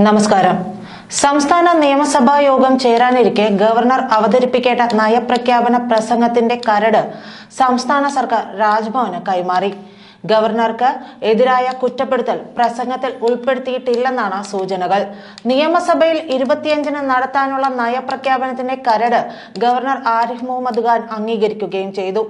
നമസ്കാരം. സംസ്ഥാന നിയമസഭാ യോഗം ചേരാനിരിക്കെ ഗവർണർ അവതരിപ്പിക്കേണ്ട നയപ്രഖ്യാപന പ്രസംഗത്തിന്റെ കരട് സംസ്ഥാന സർക്കാർ രാജ്ഭവന് കൈമാറി. ഗവർണർക്ക് എതിരായ കുറ്റപ്പെടുത്തൽ പ്രസംഗത്തിൽ ഉൾപ്പെടുത്തിയിട്ടില്ലെന്നാണ് സൂചനകൾ. നിയമസഭയിൽ ഇരുപത്തിയഞ്ചിന് നടത്താനുള്ള നയപ്രഖ്യാപനത്തിന്റെ കരട് ഗവർണർ ആരിഫ് മുഹമ്മദ് ഖാൻ അംഗീകരിക്കുകയും ചെയ്തു.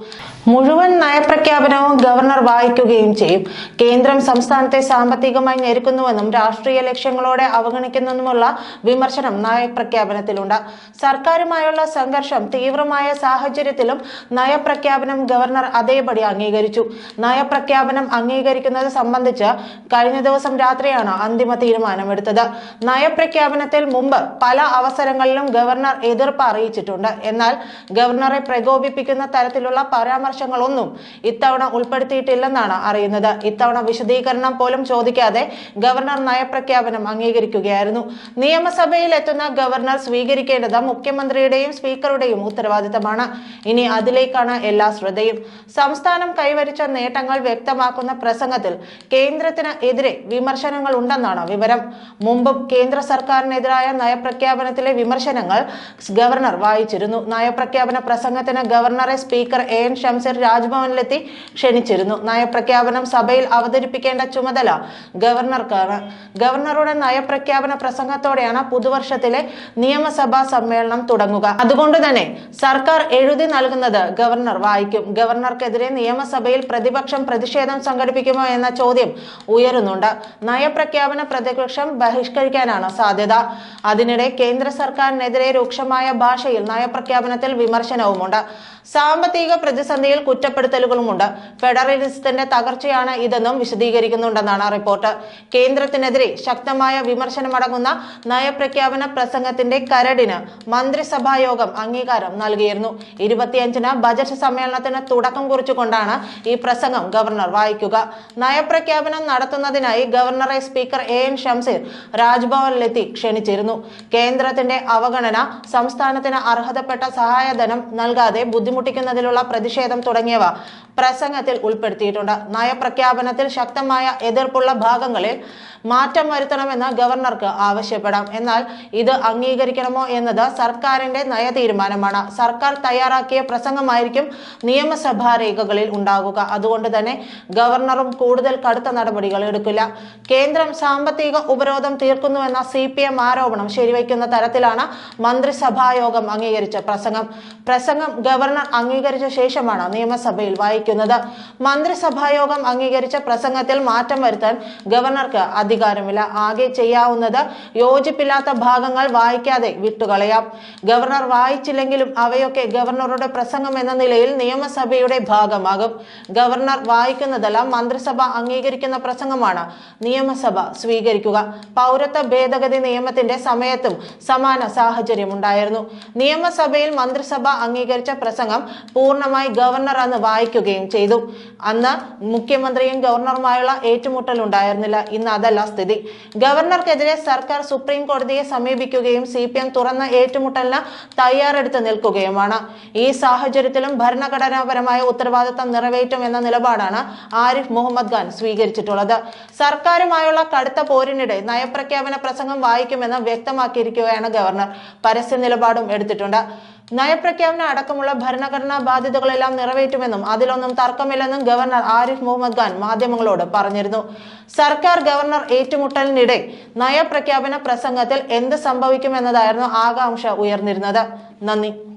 മുഴുവൻ നയപ്രഖ്യാപനവും ഗവർണർ വായിക്കുകയും ചെയ്യും. കേന്ദ്രം സംസ്ഥാനത്തെ സാമ്പത്തികമായി ഞെരുക്കുന്നുവെന്നും രാഷ്ട്രീയ ലക്ഷ്യങ്ങളോടെ അവഗണിക്കുന്നെന്നുമുള്ള വിമർശനം നയപ്രഖ്യാപനത്തിലുണ്ട്. സർക്കാരുമായുള്ള സംഘർഷം തീവ്രമായ സാഹചര്യത്തിലും നയപ്രഖ്യാപനം ഗവർണർ അതേപടി അംഗീകരിച്ചു. നയപ്രഖ്യാപനം അംഗീകരിക്കുന്നത് സംബന്ധിച്ച് കഴിഞ്ഞ ദിവസം രാത്രിയാണ് അന്തിമ തീരുമാനമെടുത്തത്. നയപ്രഖ്യാപനത്തിൽ മുമ്പ് പല അവസരങ്ങളിലും ഗവർണർ എതിർപ്പ് അറിയിച്ചിട്ടുണ്ട്. എന്നാൽ ഗവർണറെ പ്രകോപിപ്പിക്കുന്ന തരത്തിലുള്ള പരാമർശങ്ങളൊന്നും ഇത്തവണ ഉൾപ്പെടുത്തിയിട്ടില്ലെന്നാണ് അറിയുന്നത്. ഇത്തവണ വിശദീകരണം പോലും ചോദിക്കാതെ ഗവർണർ നയപ്രഖ്യാപനം അംഗീകരിക്കുകയായിരുന്നു. നിയമസഭയിൽ എത്തുന്ന ഗവർണർ സ്വീകരിക്കേണ്ടത് മുഖ്യമന്ത്രിയുടെയും സ്പീക്കറുടെയും ഉത്തരവാദിത്തമാണ്. ഇനി അതിലേക്കാണ് എല്ലാ ശ്രദ്ധയും. സംസ്ഥാനം കൈവരിച്ച നേട്ടങ്ങൾ വ്യക്തമാക്കുന്ന പ്രസംഗത്തിൽ കേന്ദ്രത്തിന് എതിരെ വിമർശനങ്ങൾ ഉണ്ടെന്നാണ് വിവരം. മുമ്പും കേന്ദ്ര സർക്കാരിനെതിരായ നയപ്രഖ്യാപനത്തിലെ വിമർശനങ്ങൾ ഗവർണർ വായിച്ചിരുന്നു. നയപ്രഖ്യാപന പ്രസംഗത്തിന് ഗവർണറെ സ്പീക്കർ എ എൻ ഷംസീർ രാജ്ഭവനിലെത്തി ക്ഷണിച്ചിരുന്നു. നയപ്രഖ്യാപനം സഭയിൽ അവതരിപ്പിക്കേണ്ട ചുമതല ഗവർണർക്കാണ്. ഗവർണറുടെ നയപ്രഖ്യാപന പ്രസംഗത്തോടെയാണ് പുതുവർഷത്തിലെ നിയമസഭാ സമ്മേളനം തുടങ്ങുക. അതുകൊണ്ട് തന്നെ സർക്കാർ എഴുതി നൽകുന്നത് ഗവർണർ വായിക്കും. ഗവർണർക്കെതിരെ നിയമസഭയിൽ പ്രതിപക്ഷം പ്രതിഷേധം സംഘടിപ്പിക്കുമോ എന്ന ചോദ്യം ഉയരുന്നുണ്ട്. നയപ്രഖ്യാപന പ്രതിപക്ഷം ബഹിഷ്കരിക്കാനാണ് സാധ്യത. അതിനിടെ കേന്ദ്ര സർക്കാരിനെതിരെ രൂക്ഷമായ ഭാഷയിൽ നയപ്രഖ്യാപനത്തിൽ വിമർശനവുമുണ്ട്. സാമ്പത്തിക പ്രതിസന്ധിയിൽ കുറ്റപ്പെടുത്തലുകളുമുണ്ട്. ഫെഡറലിസത്തിന്റെ തകർച്ചയാണ് ഇതെന്നും വിശദീകരിക്കുന്നുണ്ടെന്നാണ് റിപ്പോർട്ട്. കേന്ദ്രത്തിനെതിരെ ശക്തമായ വിമർശനമടങ്ങുന്ന നയപ്രഖ്യാപന പ്രസംഗത്തിന്റെ കരടിന് മന്ത്രിസഭായോഗം അംഗീകാരം നൽകിയിരുന്നു. ഇരുപത്തിയഞ്ചിന് ബജറ്റ് സമ്മേളനത്തിന് തുടക്കം കുറിച്ചുകൊണ്ടാണ് ഈ പ്രസംഗം ഗവർണർ വായിക്കുക. നയപ്രഖ്യാപനം നടത്തുന്നതിനായി ഗവർണറെ സ്പീക്കർ എ എൻ ഷംസീർ രാജ്ഭവനിലെത്തി ക്ഷണിച്ചിരുന്നു. കേന്ദ്രത്തിന്റെ അവഗണന സംസ്ഥാനത്തിന് അർഹതപ്പെട്ട സഹായധനം നൽകാതെ ബുദ്ധിമുട്ടിക്കുന്നതിലുള്ള പ്രതിഷേധം തുടങ്ങിയവ പ്രസംഗത്തിൽ ഉൾപ്പെടുത്തിയിട്ടുണ്ട്. നയപ്രഖ്യാപനത്തിൽ ശക്തമായ എതിർപ്പുള്ള ഭാഗങ്ങളിൽ മാറ്റം വരുത്തണമെന്ന് ഗവർണർക്ക് ആവശ്യപ്പെടാം. എന്നാൽ ഇത് അംഗീകരിക്കണമോ എന്നത് സർക്കാരിന്റെ നയ തീരുമാനമാണ് സർക്കാർ തയ്യാറാക്കിയ പ്രസംഗമായിരിക്കും നിയമസഭാ രേഖകളിൽ ഉണ്ടാകുക അതുകൊണ്ട് തന്നെ ഗവർണറും കൂടുതൽ കടുത്ത നടപടികൾ എടുക്കില്ല. കേന്ദ്രം സാമ്പത്തിക ഉപരോധം തീർക്കുന്നുവെന്ന സി പി എം ആരോപണം ശരിവയ്ക്കുന്ന തരത്തിലാണ് മന്ത്രിസഭായോഗം അംഗീകരിച്ച പ്രസംഗം. പ്രസംഗം ഗവർണർ അംഗീകരിച്ച ശേഷമാണ് നിയമസഭയിൽ വായിക്കുന്നത്. മന്ത്രിസഭായോഗം അംഗീകരിച്ച പ്രസംഗത്തിൽ മാറ്റം വരുത്താൻ ഗവർണർക്ക് അധികാരമില്ല. ആകെ ചെയ്യാവുന്നത് യോജിപ്പില്ലാത്ത ഭാഗങ്ങൾ വായിക്കാതെ വിട്ടുകളയാം. ഗവർണർ വായിച്ചില്ലെങ്കിലും അവയൊക്കെ ഗവർണറുടെ പ്രസംഗം എന്ന നിലയിൽ നിയമസഭയുടെ ഭാഗമാകും. ഗവർണർ വായിക്കുന്നതല്ല മന്ത്രിസഭ അംഗീകരിക്കുന്ന പ്രസംഗമാണ്. നിയമസഭ സ്വീകരിക്കുക. പൗരത്വ ഭേദഗതി നിയമത്തിന്റെ സമയത്തും സമാന സാഹചര്യമുണ്ടായിരുന്നു. നിയമസഭയിൽ മന്ത്രിസഭ അംഗീകരിച്ച പ്രസംഗം പൂർണമായി ഗവർണർ അന്ന് വായിക്കുകയും ചെയ്തു. അന്ന് മുഖ്യമന്ത്രിയും ഗവർണറുമായുള്ള ഏറ്റുമുട്ടൽ ഉണ്ടായിരുന്നില്ല ഇന്ന് അതല്ല സ്ഥിതി. ഗവർണർക്കെതിരെ സർക്കാർ സുപ്രീം കോടതിയെ സമീപിക്കുകയും സി പി എം തുറന്ന ഏറ്റുമുട്ടലിന് തയ്യാറെടുത്ത് നിൽക്കുകയുമാണ്. ഈ സാഹചര്യത്തിലും ഭരണഘടനാപരമായ ഉത്തരവാദിത്തം നിറവേറ്റും എന്ന നിലപാടാണ് ആരിഫ് മുഹമ്മദ് ഖാൻ സ്വീകരിച്ചിട്ടുള്ളത്. സർക്കാരുമായുള്ള കടുത്ത പോരിനിടെ നയപ്രഖ്യാപന പ്രസംഗം വായിക്കുമെന്ന് വ്യക്തമാക്കിയിരിക്കുകയാണ് ഗവർണർ. പരസ്യ നിലപാടും എടുത്തിട്ടുണ്ട്. നയപ്രഖ്യാപനം അടക്കമുള്ള ഭരണഘടനാ ബാധ്യതകളെല്ലാം നിറവേറ്റുമെന്നും അതിലൊന്നും തർക്കമില്ലെന്നും ഗവർണർ ആരിഫ് മുഹമ്മദ് ഖാൻ മാധ്യമങ്ങളോട് പറഞ്ഞിരുന്നു. സർക്കാർ ഗവർണർ ഏറ്റുമുട്ടലിനിടെ നയപ്രഖ്യാപന പ്രസംഗത്തിൽ എന്ത് സംഭവിക്കുമെന്നതായിരുന്നു ആകാംക്ഷ ഉയർന്നിരുന്നത്. നന്ദി.